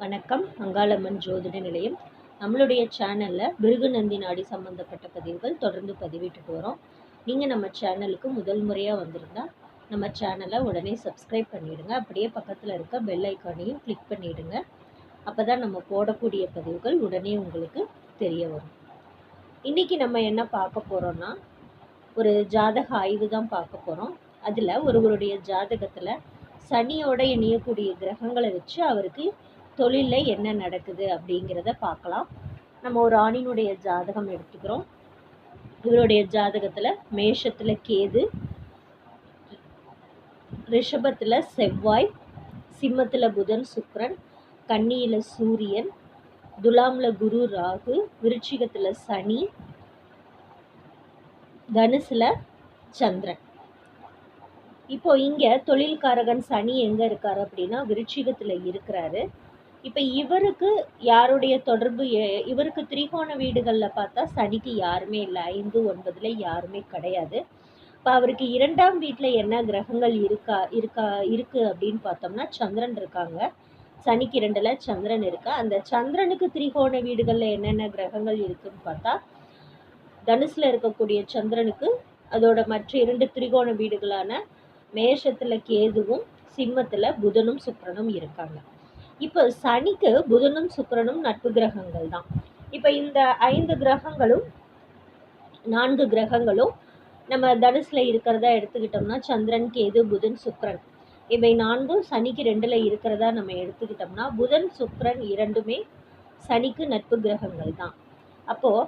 வணக்கம். அங்காளம்மன் ஜோதிட நிலையம். நம்மளுடைய சேனலில் பிருகுநந்தி நாடி சம்மந்தப்பட்ட பதிவுகள் தொடர்ந்து பதிவிட்டுட்டு வரோம். நீங்கள் நம்ம சேனலுக்கு முதல் முறையாக வந்திருந்தால் நம்ம சேனலை உடனே சப்ஸ்கிரைப் பண்ணிவிடுங்க அப்படியே பக்கத்தில் இருக்க பெல் ஐக்கானையும் கிளிக் பண்ணிவிடுங்க அப்போ தான் நம்ம போடக்கூடிய பதிவுகள் உடனே உங்களுக்கு தெரிய வரும். இன்றைக்கி நம்ம என்ன பார்க்க போகிறோன்னா ஒரு ஜாதக ஆய்வு தான் பார்க்க போகிறோம் அதில் ஒருவருடைய ஜாதகத்தில் சனியோட இணையக்கூடிய கிரகங்களை வச்சு அவருக்கு தொழிலில் என்ன நடக்குது அப்படிங்கிறத பார்க்கலாம். நம்ம ஒரு ஆணினுடைய ஜாதகம் எடுத்துக்கிறோம். இவருடைய ஜாதகத்தில் மேஷத்தில் கேது ரிஷபத்தில் செவ்வாய் சிம்மத்தில் புதன் சுக்ரன் கன்னியில் சூரியன் துலாமில் குரு ராகு விருச்சிகத்தில் சனி தனுசில் சந்திரன். இப்போ இங்கே தொழில்காரகன் சனி எங்கே இருக்கார் அப்படின்னா விருச்சிகத்தில் இருக்கிறாரு. இப்போ இவருக்கு யாருடைய தொடர்பு? எ- இவருக்கு திரிகோண வீடுகளில் பார்த்தா சனிக்கு யாருமே இல்லை ஐந்து ஒன்பதில் யாருமே கிடையாது. இப்போ அவருக்கு இரண்டாம் வீட்டில் என்ன கிரகங்கள் இருக்கா இருக்கா இருக்கு அப்படின்னு பார்த்தோம்னா சந்திரன் இருக்காங்க. சனிக்கு இரண்டில் சந்திரன் இருக்கு. அந்த சந்திரனுக்கு திரிகோண வீடுகளில் என்னென்ன கிரகங்கள் இருக்குன்னு பார்த்தா தனுசில் இருக்கக்கூடிய சந்திரனுக்கு அதோட மற்ற இரண்டு திரிகோண வீடுகளான மேஷத்தில் கேதுவும் சிம்மத்தில் புதனும் சுக்கிரனும் இருக்காங்க. இப்போ சனிக்கு புதனும் சுக்கரனும் நட்பு கிரகங்கள் தான் இப்போ இந்த ஐந்து கிரகங்களும் நான்கு கிரகங்களும் நம்ம தனுசில் இருக்கிறதா எடுத்துக்கிட்டோம்னா சந்திரன் கேது புதன் சுக்கரன். இவை நான்கும் சனிக்கு ரெண்டில் இருக்கிறதா நம்ம எடுத்துக்கிட்டோம்னா புதன் சுக்கரன் இரண்டுமே சனிக்கு நட்பு கிரகங்கள் தான் அப்போது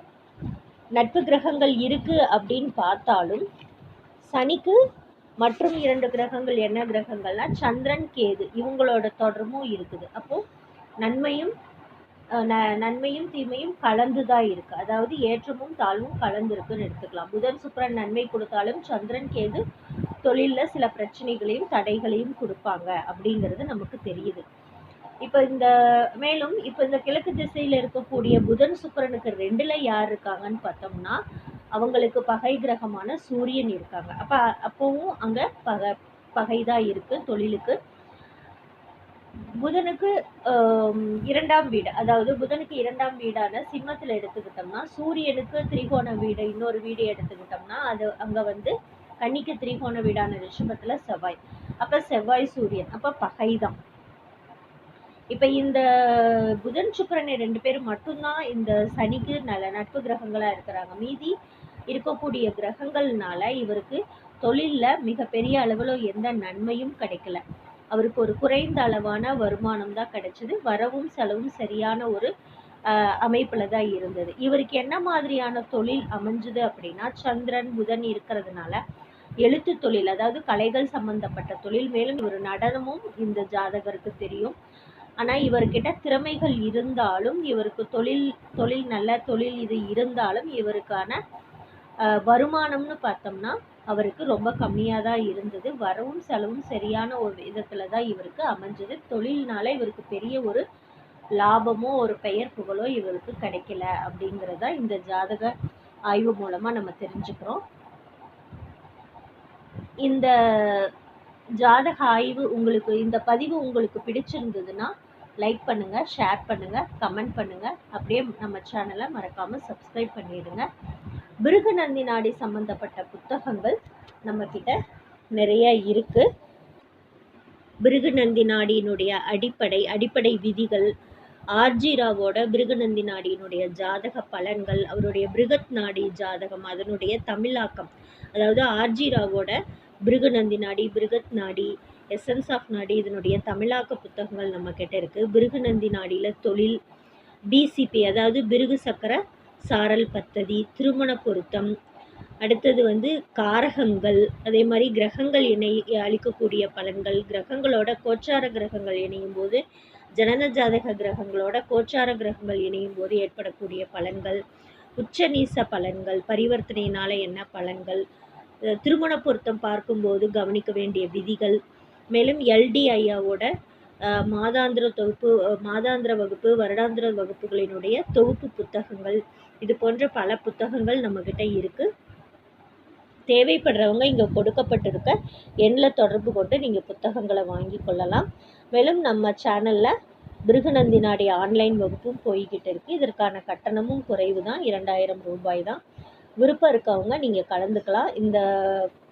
நட்பு கிரகங்கள் இருக்குது அப்படின்னு பார்த்தாலும் சனிக்கு மற்றும் இரண்டு கிரகங்கள் என்ன கிரகங்கள்னா சந்திரன் கேது. இவங்களோட தொடர்பும் இருக்குது. அப்போ நன்மையும் ந- நன்மையும் தீமையும் கலந்து தான் இருக்கு. அதாவது ஏற்றமும் தாழ்வும் கலந்து இருக்குன்னு எடுத்துக்கலாம். புதன் சுக்கரன் நன்மை கொடுத்தாலும் சந்திரன் கேது தொழிலில் சில பிரச்சனைகளையும் தடைகளையும் கொடுப்பாங்க அப்படிங்கிறது நமக்கு தெரியுது. இப்போ இந்த மேலும் இப்போ இந்த கிழக்கு திசையில் இருக்கக்கூடிய புதன் சுக்கரனுக்கு ரெண்டுல யார் இருக்காங்கன்னு பார்த்தோம்னா அவங்களுக்கு பகை கிரகமான சூரியன் இருக்காங்க. அப்போ அப்போவும் அங்கே பகை பகை தான் இருக்கு தொழிலுக்கு. புதனுக்கு இரண்டாம் வீடு. அதாவது புதனுக்கு இரண்டாம் வீடான சிம்மத்தில் எடுத்துக்கிட்டோம்னா சூரியனுக்கு திரிகோண வீடு இன்னொரு வீடு எடுத்துக்கிட்டோம்னா அது அங்கே வந்து கன்னிக்கு திரிகோண வீடான ரிஷபத்தில் செவ்வாய். அப்போ செவ்வாய் சூரியன். அப்போ பகை தான் இப்போ இந்த புதன் சுக்கரனை ரெண்டு பேரும் மட்டும்தான் இந்த சனிக்கு நல்ல நட்பு கிரகங்களாக இருக்கிறாங்க. மீதி இருக்கக்கூடிய கிரகங்கள்னால இவருக்கு தொழிலில் மிகப்பெரிய அளவில் எந்த நன்மையும் கிடைக்கல. அவருக்கு ஒரு குறைந்த அளவான வருமானம் தான் கிடைச்சது. வரவும் செலவும் சரியான ஒரு அமைப்பில் தான் இருந்தது. இவருக்கு என்ன மாதிரியான தொழில் அமைஞ்சுது அப்படின்னா சந்திரன் புதன் இருக்கிறதுனால எழுத்து தொழில் அதாவது கலைகள் சம்பந்தப்பட்ட தொழில். மேலும் ஒரு நடனமும் இந்த ஜாதகருக்கு தெரியும். ஆனால் இவர்கிட்ட திறமைகள் இருந்தாலும் இவருக்கு தொழில் தொழில் நல்ல தொழில் இது இருந்தாலும் இவருக்கான வருமானம்னு பார்த்தோம்னா அவருக்கு ரொம்ப கம்மியாக தான் இருந்தது. வரவும் செலவும் சரியான ஒரு விதத்தில் தான் இவருக்கு அமைஞ்சது. தொழில்னால இவருக்கு பெரிய ஒரு லாபமோ ஒரு பெயர் புகழோ இவருக்கு கிடைக்கல அப்படிங்கிறதா இந்த ஜாதக ஆய்வு மூலமாக நம்ம தெரிஞ்சுக்கிறோம். இந்த ஜாதக ஆய்வு உங்களுக்கு இந்த பதிவு உங்களுக்கு பிடிச்சிருந்ததுன்னா லைக் பண்ணுங்கள் ஷேர் பண்ணுங்கள் கமெண்ட் பண்ணுங்கள் அப்படியே நம்ம சேனலை மறக்காமல் சப்ஸ்கிரைப் பண்ணிடுங்க. பிருகநந்தி நாடி சம்மந்தப்பட்ட புத்தகங்கள் நம்ம கிட்ட நிறைய இருக்குது பிருகுநந்தி நாடியினுடைய அடிப்படை அடிப்படை விதிகள் ஆர்ஜிராவோட பிருகுநந்தி நாடியினுடைய ஜாதக பலன்கள் அவருடைய பிருகத் நாடி ஜாதகம் அதனுடைய தமிழாக்கம். அதாவது ஆர்ஜிராவோட பிருகுநந்தி நாடி பிருகத் நாடி எசன்ஸ் ஆஃப் நாடி இதனுடைய தமிழாக்க புத்தகங்கள் நம்ம கிட்ட இருக்கு. பிருகுநந்தி நாடியில் தொழில் பிசிபி அதாவது பிருகு சக்கர சாரல் பத்ததி திருமண பொருத்தம் அடுத்தது வந்து காரகங்கள் அதே மாதிரி கிரகங்கள் இணை அளிக்கக்கூடிய பலன்கள் கிரகங்களோட கோச்சார கிரகங்கள் இணையும் போது ஜனன ஜாதக கிரகங்களோட கோச்சார கிரகங்கள் இணையும் போது ஏற்படக்கூடிய பலன்கள் உச்சநீச பலன்கள் பரிவர்த்தனையினால என்ன பலன்கள் திருமண பொருத்தம் பார்க்கும்போது கவனிக்க வேண்டிய விதிகள் மேலும் எல்டி ஐயாவோட மாதாந்திர தொகுப்பு மாதாந்திர வகுப்பு வருடாந்திர வகுப்புகளினுடைய தொகுப்பு புத்தகங்கள் இது போன்ற பல புத்தகங்கள் நம்மக்கிட்ட இருக்குது தேவைப்படுறவங்க இங்கே கொடுக்கப்பட்டிருக்க எண்ணில் தொடர்பு கொண்டு நீங்கள் புத்தகங்களை வாங்கி கொள்ளலாம். மேலும் நம்ம சேனலில் பிருகநந்தினாடி ஆன்லைன் வகுப்பும் போய்கிட்டு இருக்குது இதற்கான கட்டணமும் குறைவு தான் இரண்டாயிரம் ரூபாய் தான். விருப்பம் இருக்கவங்க நீங்கள் கலந்துக்கலாம். இந்த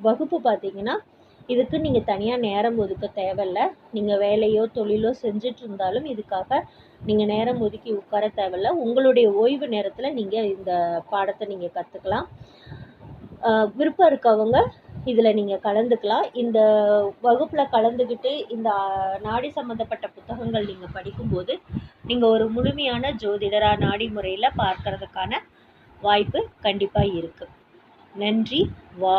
வகுப்பு பார்த்தீங்கன்னா இதுக்கு நீங்கள் தனியாக நேரம் ஒதுக்க தேவையில்ல. நீங்கள் வேலையோ தொழிலோ செஞ்சுட்டு இருந்தாலும் இதுக்காக நீங்கள் நேரம் ஒதுக்கி உட்கார தேவையில்ல. உங்களுடைய ஓய்வு நேரத்தில் நீங்கள் இந்த பாடத்தை நீங்கள் கற்றுக்கலாம் விருப்பம் இருக்கவங்க இதில் நீங்கள் கலந்துக்கலாம். இந்த வகுப்பில் கலந்துக்கிட்டு இந்த நாடி சம்மந்தப்பட்ட புத்தகங்கள் நீங்கள் படிக்கும்போது நீங்கள் ஒரு முழுமையான ஜோதிடராக நாடி முறையில் பார்க்கறதுக்கான வாய்ப்பு கண்டிப்பாக இருக்குது நன்றி வா